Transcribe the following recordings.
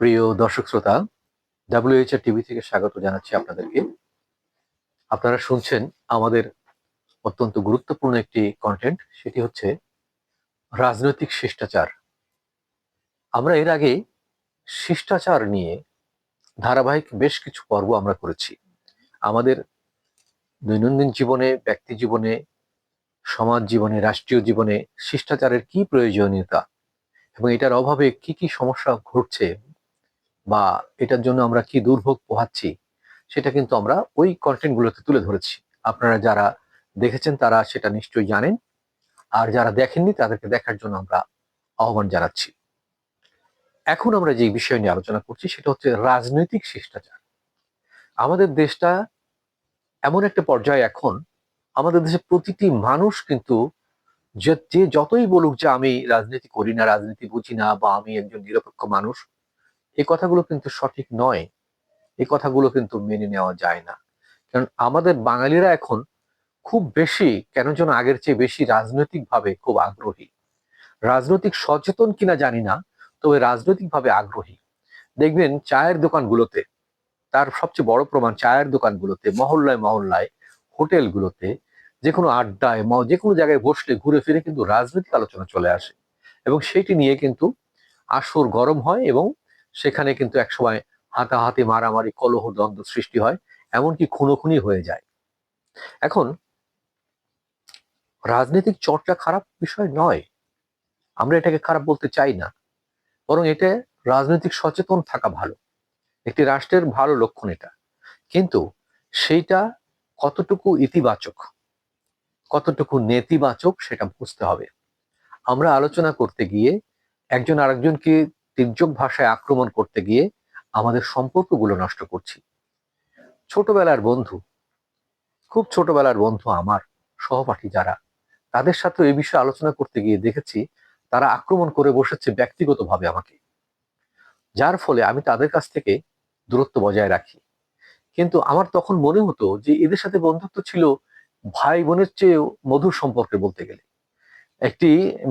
প্রিয় দর্শক শ্রোতা ডাব্লিউএইচআর টিভি থেকে স্বাগত জানাচ্ছি আপনাদেরকে। আপনারা শুনছেন আমাদের অত্যন্ত গুরুত্বপূর্ণ একটি কন্টেন্ট সেটি হচ্ছে রাজনৈতিক শিষ্টাচার। আমরা এর আগে শিষ্টাচার নিয়ে ধারাবাহিক বেশ কিছু পর্ব আমরা করেছি। আমাদের দৈনন্দিন জীবনে, ব্যক্তি জীবনে, সমাজ জীবনে, রাষ্ট্রীয় জীবনে শিষ্টাচারের কি প্রয়োজনীয়তা এবং এটার অভাবে কি কি সমস্যা ঘটছে বা এটার জন্য আমরা কি দুর্ভোগ পোহাচ্ছি, সেটা কিন্তু আমরা ওই কন্টেন্টগুলোতে তুলে ধরেছি। আপনারা যারা দেখেছেন তারা সেটা নিশ্চয়ই জানেন। আর যারা দেখেননি তাদেরকে দেখার জন্য আমরা আহ্বান জানাচ্ছি। এখন আমরা যে বিষয় নিয়ে আলোচনা করছি সেটা হচ্ছে রাজনৈতিক শিষ্টাচার। আমাদের দেশটা এমন একটা পর্যায়ে এখন, আমাদের দেশে প্রতিটি মানুষ কিন্তু যে যতই বলুক যে আমি রাজনীতি করি না, রাজনীতি বুঝি না বা আমি একজন নিরপেক্ষ মানুষ এই কথাগুলো কিন্তু সঠিক নয়। এই কথাগুলো কিন্তু মেনে নেওয়া যায় না। কারণ আমাদের বাঙালিরা এখন খুব বেশি, কেন যেন আগের চেয়ে বেশি রাজনৈতিকভাবে খুব আগ্রহী। রাজনৈতিক সচেতন কিনা জানি না, তবে রাজনৈতিকভাবে আগ্রহী। দেখবেন চায়ের দোকানগুলোতে, তার সবচেয়ে বড় প্রমাণ চায়ের দোকানগুলোতে, মহল্লায় মহল্লায়, হোটেলগুলোতে যে কোনো আড্ডায় যে কোনো জায়গায় বসলে ঘুরে ফিরে কিন্তু রাজনৈতিক আলোচনা চলে আসে। এবং সেটি নিয়ে কিন্তু আসর গরম হয় এবং সেখানে কিন্তু একসময় হাতাহাতি মারামারি, কলহ দ্বন্দ্ব সৃষ্টি হয়, এমনকি খুনোখুনি হয়ে যায়। এখন, রাজনৈতিক চর্চা খারাপ বিষয় নয়। আমরা এটাকে খারাপ বলতে চাই না। বরং এটা রাজনৈতিক সচেতন থাকা ভালো। একটি রাষ্ট্রের ভালো লক্ষণ এটা। কিন্তু সেইটা কতটুকু ইতিবাচক, কতটুকু নেতিবাচক সেটা বুঝতে হবে। আমরা আলোচনা করতে গিয়ে একজন আরেকজনকে তির্যক ভাষায় আক্রমণ করতে গিয়ে আমাদের সম্পর্কগুলো নষ্ট করছি। ছোটবেলার বন্ধু, খুব ছোটবেলার বন্ধু আমার সহপাঠী যারা, তাদের সাথে এই বিষয়ে আলোচনা করতে গিয়ে দেখেছি, তারা আক্রমণ করে বসেছে ব্যক্তিগতভাবে আমাকে। যার ফলে আমি তাদের কাছ থেকে দূরত্ব বজায় রাখি। কিন্তু আমার তখন মনে হতো যে এদের সাথে বন্ধুত্ব ছিল ভাই বোনের চেয়েও মধুর সম্পর্কে বলতে গেলে। একটি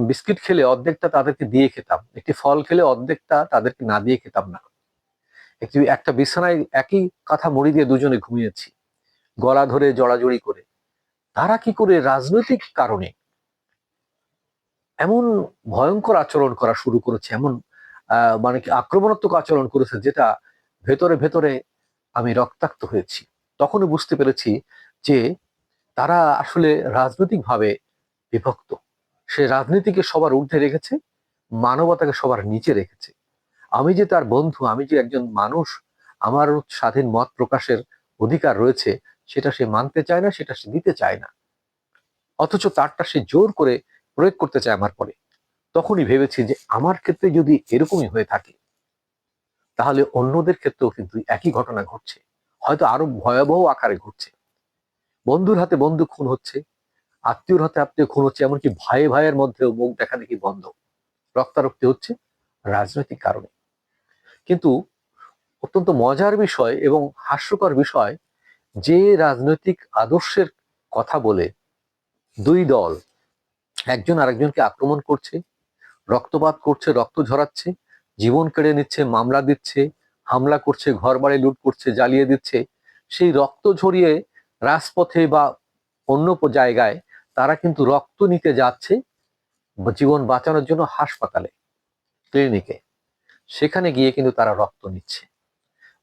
বিস্কিট খেলে অর্ধেকটা তাদেরকে দিয়ে খেতাম, একটি ফল খেলে অর্ধেকটা তাদেরকে না দিয়ে খেতাম না। একটি, একটা বিছানায় একই কথা মুড়ি দিয়ে দুজনে ঘুমিয়েছি, গলা ধরে জড়াজড়ি করে। তারা কি করে রাজনৈতিক কারণে এমন ভয়ঙ্কর আচরণ করা শুরু করেছে, এমন মানে কি আক্রমণাত্মক আচরণ করেছে যেটা ভেতরে ভেতরে আমি রক্তাক্ত হয়েছি। তখনই বুঝতে পেরেছি যে তারা আসলে রাজনৈতিকভাবে বিভক্ত। সে রাজনীতিকে সবার ঊর্ধ্বে রেখেছে, মানবতাকে সবার নিচে রেখেছে। আমি যে তার বন্ধু, আমি যে একজন মানুষ, আমার স্বাধীন মত প্রকাশের অধিকার রয়েছে, সেটা সে মানতে চায় না, সেটা সে দিতে চায় না। অথচ তারটা সে জোর করে প্রয়োগ করতে চায় আমার পরে। তখনই ভেবেছি যে আমার ক্ষেত্রে যদি এরকমই হয়ে থাকে, তাহলে অন্যদের ক্ষেত্রেও কিন্তু একই ঘটনা ঘটছে। হয়তো আরও ভয়াবহ আকারে ঘটছে। বন্ধুর হাতে বন্ধু খুন হচ্ছে আত্মীয়র হাতে আত্মীয় খুন হচ্ছে, এমনকি ভাই ভাইয়ের মধ্যেও মুখ দেখা দেখি বন্ধ। রক্তারক্তি হচ্ছে রাজনৈতিক কারণে। কিন্তু অত্যন্ত মজার বিষয় এবং হাস্যকর বিষয়, যে রাজনৈতিক আদর্শের কথা বলে দুই দল একজন আরেকজনকে আক্রমণ করছে, রক্তপাত করছে, রক্ত ঝরাচ্ছে, জীবন কেড়ে নিচ্ছে, মামলা দিচ্ছে, হামলা করছে ঘর বাড়ি লুট করছে, জ্বালিয়ে দিচ্ছে, সেই রক্ত ঝরিয়ে রাজপথে বা অন্য জায়গায় তারা কিন্তু রক্ত নিতে যাচ্ছে জীবন বাঁচানোর জন্য হাসপাতালে, ক্লিনিকে। সেখানে গিয়ে কিন্তু তারা রক্ত নিচ্ছে।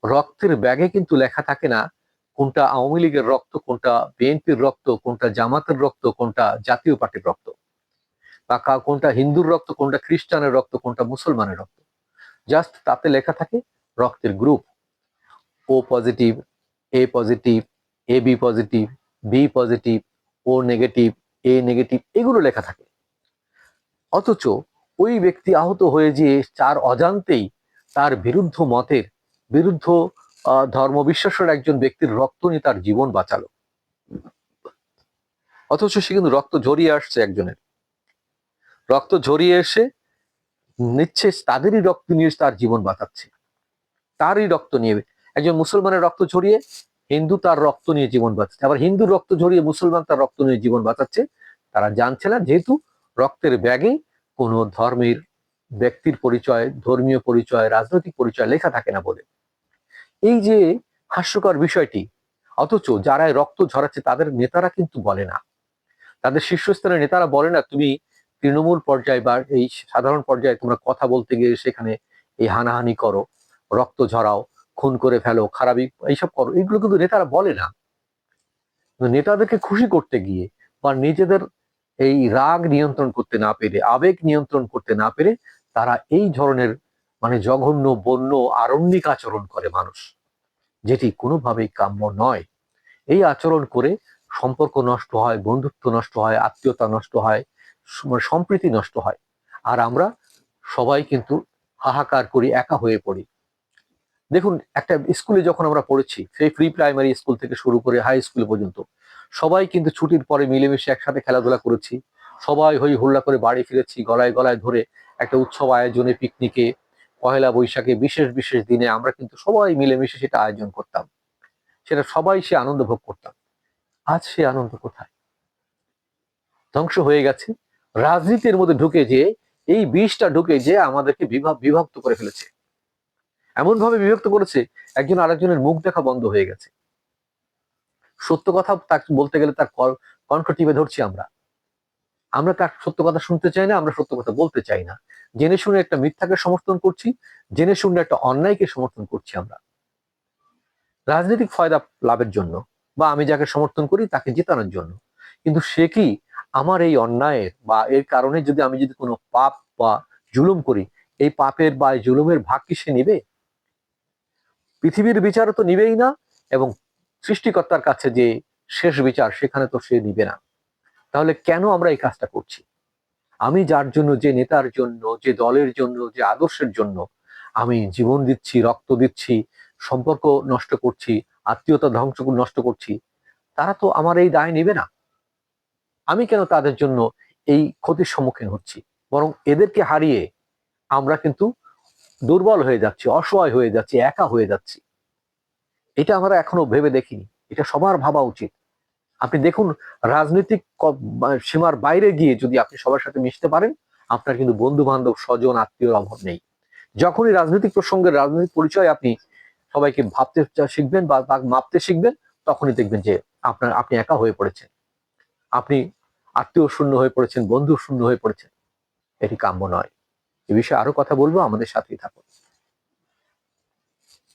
রক্তের ব্যাগে কিন্তু লেখা থাকে না কোনটা আওয়ামী লীগের রক্ত, কোনটা বিএনপির রক্ত, কোনটা জামাতের রক্ত, কোনটা জাতীয় পার্টির রক্ত, বা কোনটা হিন্দুর রক্ত, কোনটা খ্রিস্টানের রক্ত, কোনটা মুসলমানের রক্ত। জাস্ট তাতে লেখা থাকে রক্তের group. O positive, A positive, A B positive B positive O negative A negative এগুলো লেখা থাকে। অথচ ওই ব্যক্তি আহত হয়ে যে চার অজান্তেই তার বিরুদ্ধ মতের, বিরুদ্ধ ধর্মবিশ্বাসের একজন ব্যক্তির রক্ত নিয়ে তার জীবন বাঁচালো। অথচ সে কিন্তু রক্ত ঝরিয়ে আসছে একজনের। রক্ত ঝরিয়ে এসে নিচ্ছে তাদেরই রক্ত নিয়ে তার জীবন বাঁচাচ্ছে। তারই রক্ত নিয়ে, একজন মুসলমানের রক্ত ঝরিয়ে হিন্দু তার রক্ত নিয়ে জীবন বাঁচাচ্ছে। আবার হিন্দু রক্ত ঝরিয়ে মুসলমান তার রক্ত নিয়ে জীবন বাঁচাচ্ছে। তারা জানছে না যেহেতু রক্তের ব্যাগে কোনো ধর্মের ব্যক্তির পরিচয়, ধর্মীয় পরিচয়, রাজনৈতিক পরিচয় লেখা থাকে না বলে। এই যে হাস্যকর বিষয়টি, অথচ যারা রক্ত ঝরাচ্ছে তাদের নেতারা কিন্তু বলে না। তাদের শীর্ষস্থানের নেতারা বলে না, তুমি তৃণমূল পর্যায়ে বা এই সাধারণ পর্যায়ে তোমরা কথা বলতে গিয়ে সেখানে এই হানাহানি করো, রক্ত ঝরাও। খুন করে ফেলো, খারাপই, এইসব করো এগুলো কিন্তু নেতারা বলে না। নেতাদেরকে খুশি করতে গিয়ে বা নিজেদের এই রাগ নিয়ন্ত্রণ করতে না পেরে, আবেগ নিয়ন্ত্রণ করতে না পেরে তারা এই ধরনের মানে জঘন্য, বন্য, আরণ্যিক আচরণ করে মানুষ, যেটি কোনোভাবেই কাম্য নয়। এই আচরণ করে সম্পর্ক নষ্ট হয়, বন্ধুত্ব নষ্ট হয়, আত্মীয়তা নষ্ট হয় সম- সম্প্রীতি নষ্ট হয়। আর আমরা সবাই কিন্তু হাহাকার করি একা হয়ে পড়ি। দেখুন, একটা স্কুলে যখন আমরা পড়েছি, সেই প্রি প্রাইমারি স্কুল থেকে শুরু করে হাই স্কুল পর্যন্ত, সবাই কিন্তু ছুটির পরে মিলেমিশে একসাথে খেলাধুলা করেছি। সবাই হই হুল্লা করে বাড়ি ফিরেছি, গলায় গলায় ধরে একটা উৎসব আয়োজনে পিকনিকে পহেলা বৈশাখে বিশেষ বিশেষ দিনে আমরা কিন্তু সবাই মিলেমিশে সেটা আয়োজন করতাম। সেটা সবাই সে আনন্দ ভোগ করতাম। আজ সে আনন্দ কোথায়? ধ্বংস হয়ে গেছে। রাজনীতির মধ্যে ঢুকে যে এই বিষটা ঢুকে যে আমাদেরকে বিভক্ত করে ফেলেছে। এমন ভাবে বিভক্ত করেছে, একজন আরেকজনের মুখ দেখা বন্ধ হয়ে গেছে। সত্য কথা তাকে বলতে গেলে তার কণ্ঠ টিপে ধরছি আমরা। আমরা তার সত্য কথা শুনতে চাই না, আমরা সত্য কথা বলতে চাই না। জেনে শুনে একটা মিথ্যাকে সমর্থন করছি, জেনে শুনে একটা অন্যায়কে সমর্থন করছি আমরা। রাজনৈতিক ফায়দা লাভের জন্য, বা আমি যাকে সমর্থন করি তাকে জেতানোর জন্য। কিন্তু সে কি আমার এই অন্যায়ের বা এর কারণে যদি আমি যদি কোনো পাপ বা জুলুম করি, এই পাপের বা জুলুমের ভাগ কি সে নিবে? পৃথিবীর বিচারও তো নিবেই না এবং সৃষ্টিকর্তার কাছে যে শেষ বিচার, সেখানে তো সে নিবে না। তাহলে কেন আমরা এই কাজটা করছি? আমি যার জন্য, যে নেতার জন্য, যে দলের জন্য, যে আদর্শের জন্য, আমি জীবন দিচ্ছি, রক্ত দিচ্ছি, সম্পর্ক নষ্ট করছি, আত্মীয়তা ধ্বংস নষ্ট করছি, তারা তো আমার এই দায় নেবে না। আমি কেন তাদের জন্য এই ক্ষতির সম্মুখীন হচ্ছি? বরং এদেরকে হারিয়ে আমরা কিন্তু দুর্বল হয়ে যাচ্ছি, অসহায় হয়ে যাচ্ছি, একা হয়ে যাচ্ছি। এটা আমরা এখনও ভেবে দেখিনি। এটা সবার ভাবা উচিত। আপনি দেখুন, রাজনৈতিক সীমার বাইরে গিয়ে যদি আপনি সবার সাথে মিশতে পারেন, আপনার কিন্তু বন্ধু বান্ধব স্বজন, আত্মীয়র অভাব নেই। যখনই রাজনৈতিক প্রসঙ্গের রাজনৈতিক পরিচয় আপনি সবাইকে ভাবতে শিখবেন বা মাপতে শিখবেন, তখনই দেখবেন যে আপনার, আপনি একা হয়ে পড়েছেন। আপনি আত্মীয় শূন্য হয়ে পড়েছেন, বন্ধু শূন্য হয়ে পড়েছেন। এটি কাম্য নয়। এ বিষয়ে আরও কথা বলব আমাদের সাথেই থাকুন।